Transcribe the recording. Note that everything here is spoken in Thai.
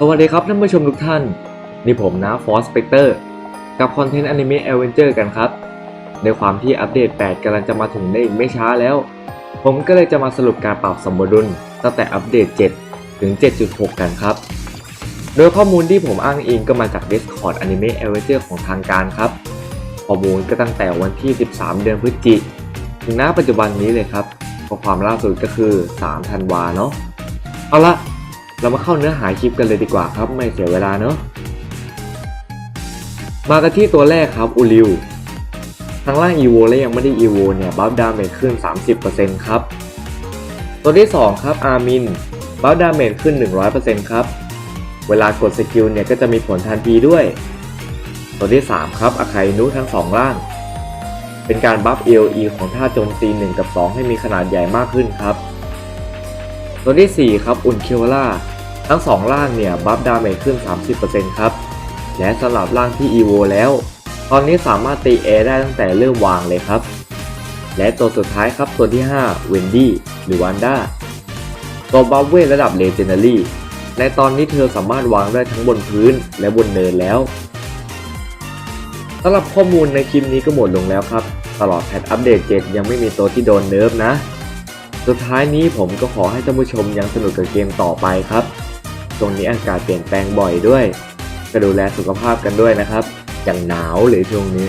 สวัสดีครับท่านผู้ชมทุกท่าน นี่ผมนะฟอสเปกเตอร์กับคอนเทนต์อนิเมะเอเวนเจอร์กันครับ ในความที่อัปเดต 8กำลังจะมาถึงในอีกไม่ช้าแล้ว ผมก็เลยจะมาสรุปการปรับสมดุลตั้งแต่อัปเดต 7 ถึง 7.6 กันครับ โดยข้อมูลที่ผมอ้างอิงก็มาจาก Discord Anime a v e n g e r ของทางการครับข้อมูลก็ตั้งแต่วันที่ 13 เดือนพฤศจิกถึงณปัจจุบันนี้เลยครับข้อความล่าสุดก็คือ 3 ธันวาเนาะเอาละ เรามาเข้าเนื้อหาคลิปกันเลยดีกว่าครับ ไม่เสียเวลาเนาะมากันที่ตัวแรกครับอูริวทั้งล่าง EVO และยังไม่ได้ EVO เนี่ยบัฟดาเมจขึ้น 30%ครับ ตัวที่ 2 ครับอาร์มินบัฟดาเมจขึ้น 100%ครับ เวลากดสกิลเนี่ยก็จะมีผลทันทีด้วย ตัวที่ 3 ครับอาคาอินุทั้ง 2 ล่าง เป็นการบัฟ AOE ของท่าโจมตี 1 กับ 2 ให้มีขนาดใหญ่มากขึ้นครับ ตัวที่ 4 ครับอุนเคียวล่าทั้ง2ล่างเนี่ยบัฟดาเมจขึ้น 30%ครับ และสำหรับล่างที่ EVO แล้ว ตอนนี้สามารถตีแอร์ได้ตั้งแต่เริ่มวางเลยครับ และตัวสุดท้ายครับตัวที่5เวนดี้หรือวันด้าตัวบัฟเวทระดับเลเจนดารี่ในตอนนี้เธอสามารถวางได้ทั้งบนพื้นและบนเนินแล้วสำหรับข้อมูลในคลิปนี้ก็หมดลงแล้วครับ ตลอดแพทอัปเดต 7 ยังไม่มีตัวที่โดนเนิร์ฟนะ สุดท้ายนี้ผมก็ขอให้ท่านผู้ชมยังสนุกกับเกมต่อไปครับ ตรงนี้อากาศเปลี่ยนแปลงบ่อยด้วย ก็ดูแลสุขภาพกันด้วยนะครับ อย่างหนาวเลยช่วงนี้